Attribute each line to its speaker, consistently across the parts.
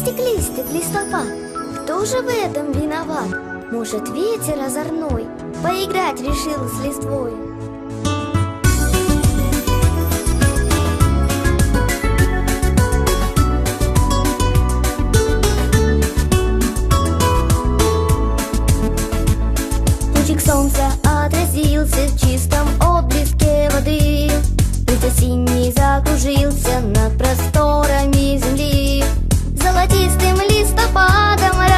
Speaker 1: стеклистый листопад. Кто же в этом виноват? Может, ветер озорной Поиграть решил с листвой? Лучик солнца отразился в чистом отблеске воды Пусть синий закружился над просторами земли
Speaker 2: водопадами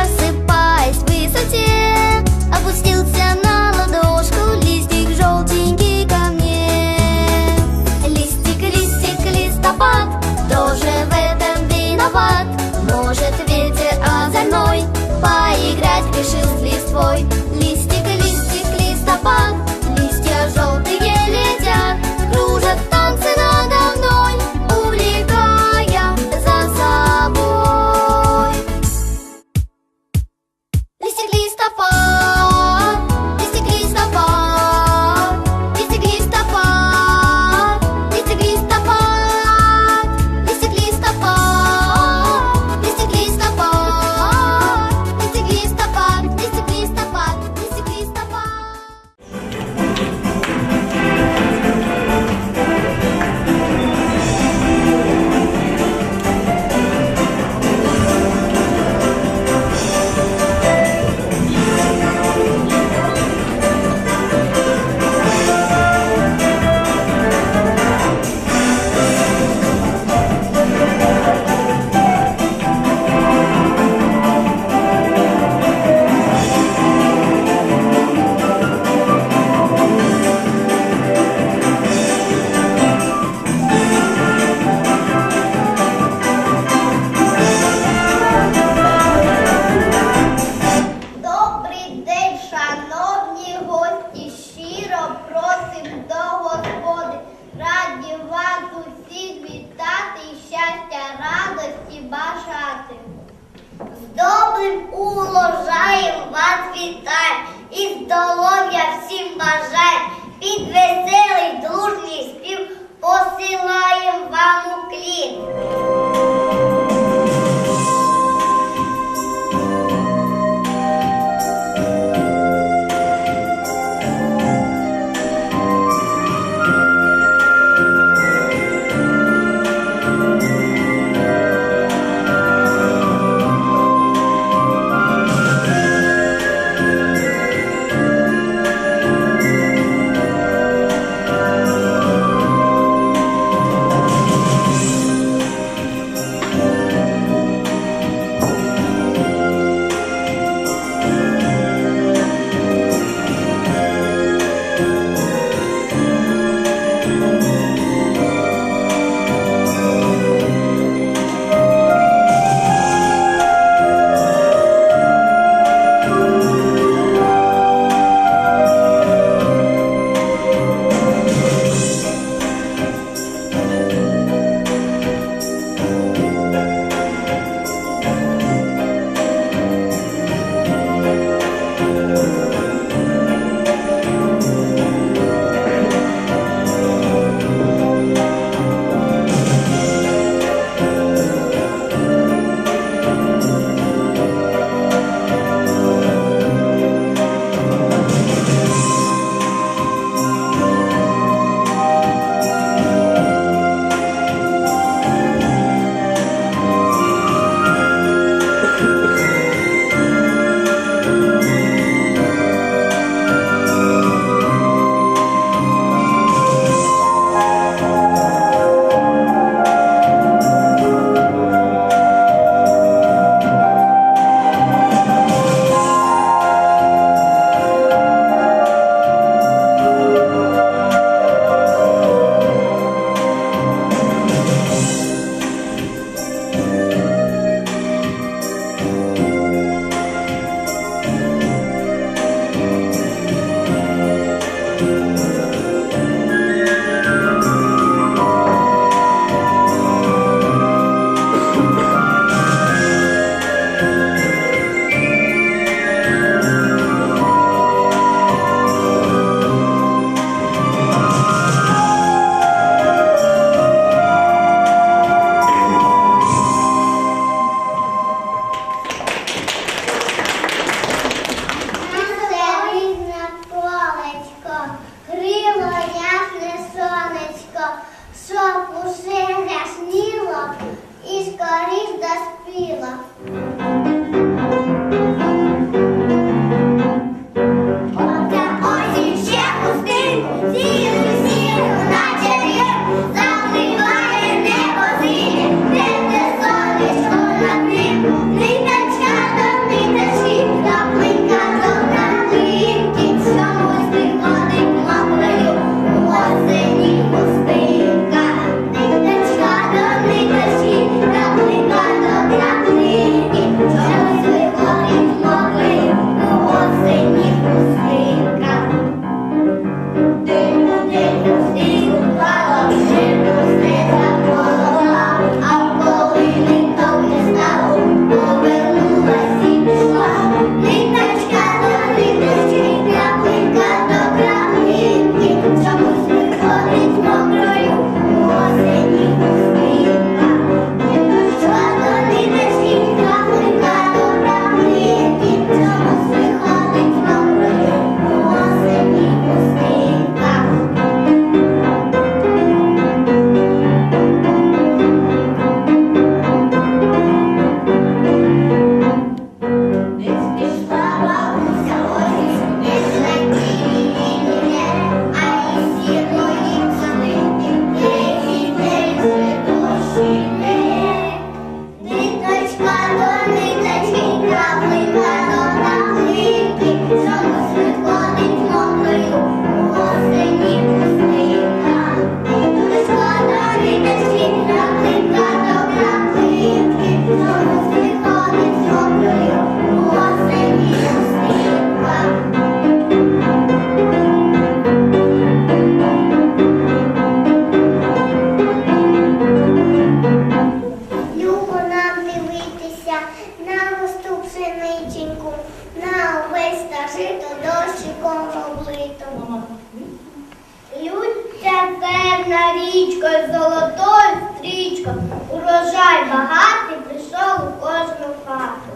Speaker 2: річкою, золотою стрічкою, урожай багатий прийшов у кожну хату.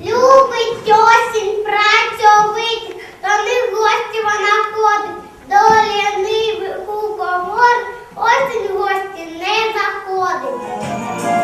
Speaker 2: Любить осінь працьовить, то не в гості вона ходить, до лянивих у когор осінь в гості не заходить.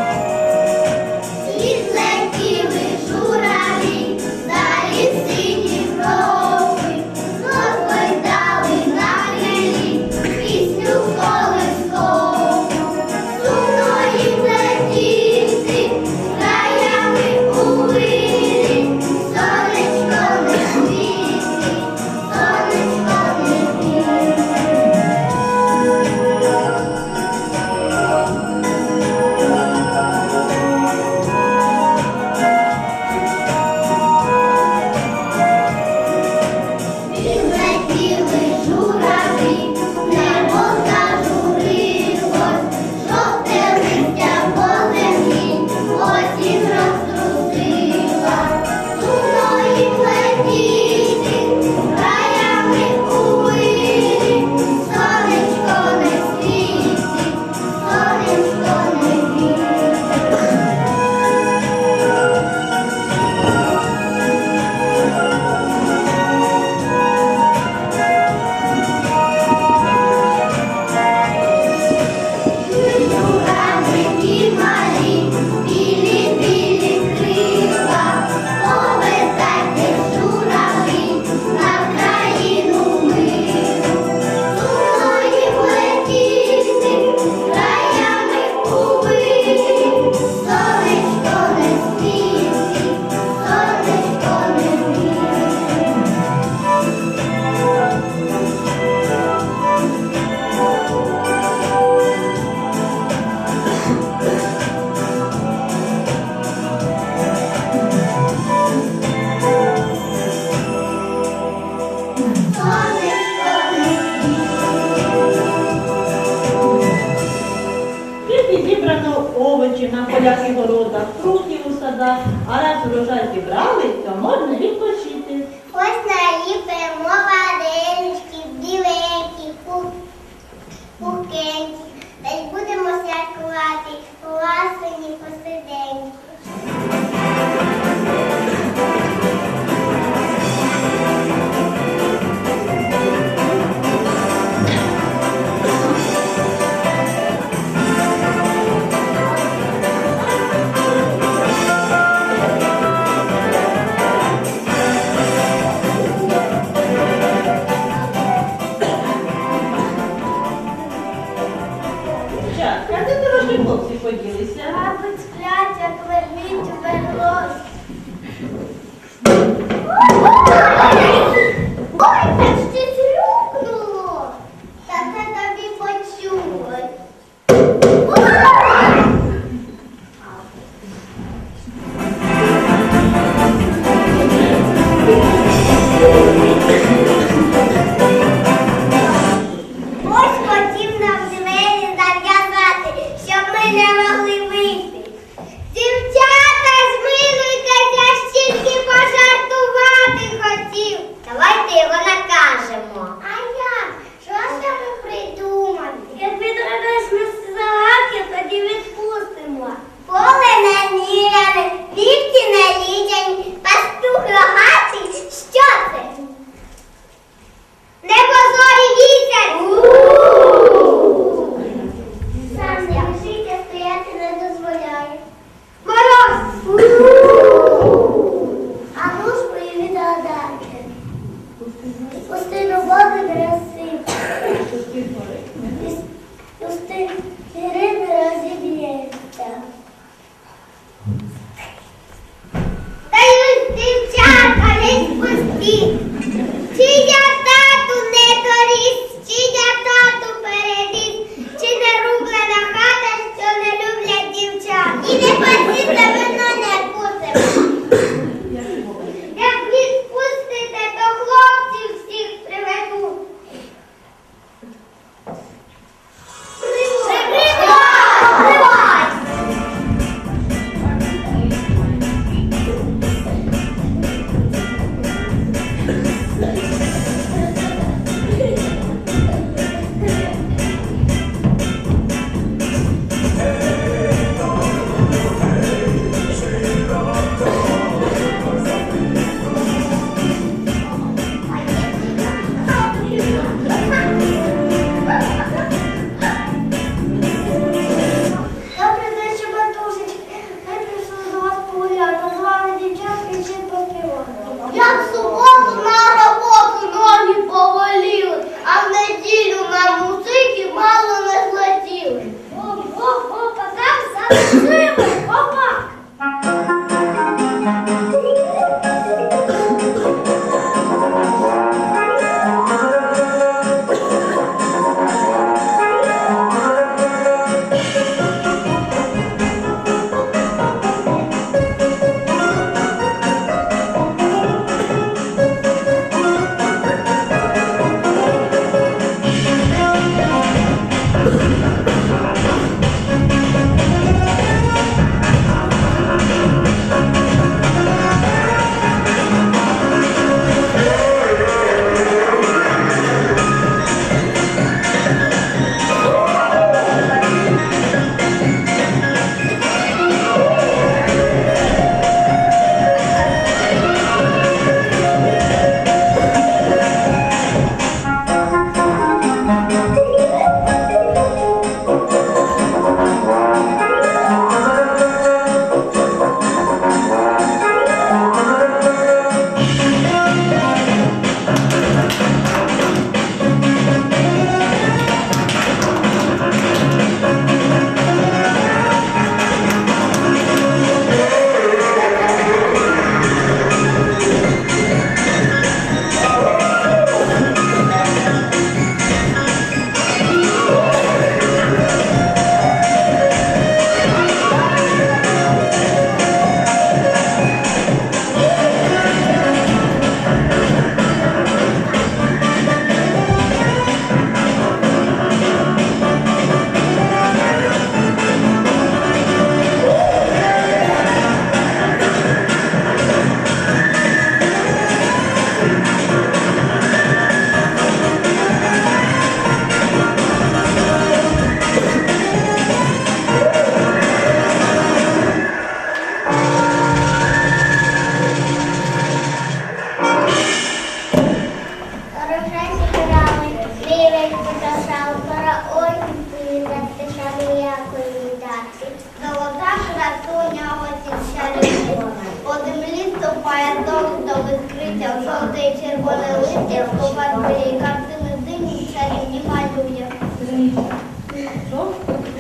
Speaker 2: радує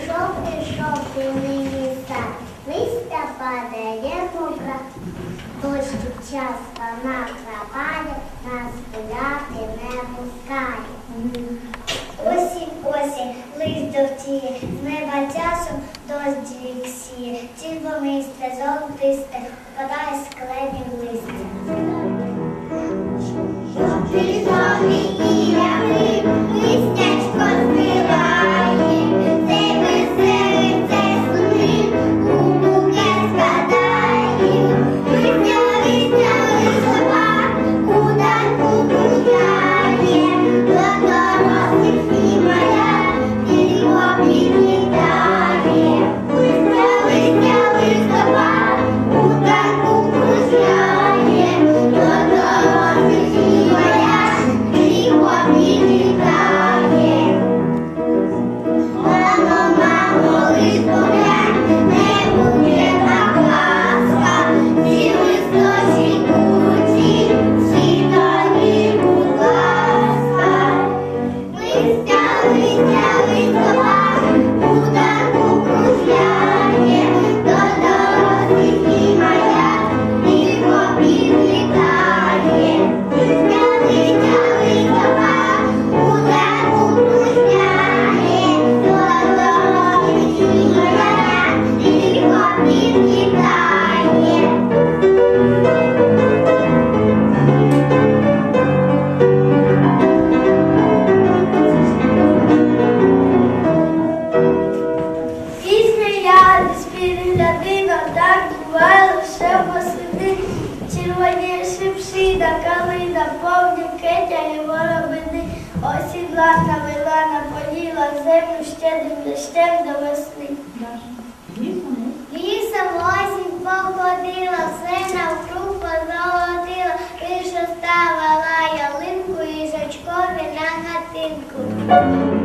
Speaker 2: Жовтий шовний міста, листя падає мокра, Точки часто нас крапає, нас гуляти не пускає. Осінь, осінь, лист довтіє, з неба часом дощ сіє, Червонисте, золотисте, впадає склені листя. Жовтий, жовтий, і листя. Bye. Була лише восени червоніше пшина, калина, повні кетя і воробини, осідла, навела, наполіла землю щедрим лищем до весни. Лісом осінь походила, все навкруг позолотила, лише ставила ялинку і жачкові на
Speaker 3: гатинку.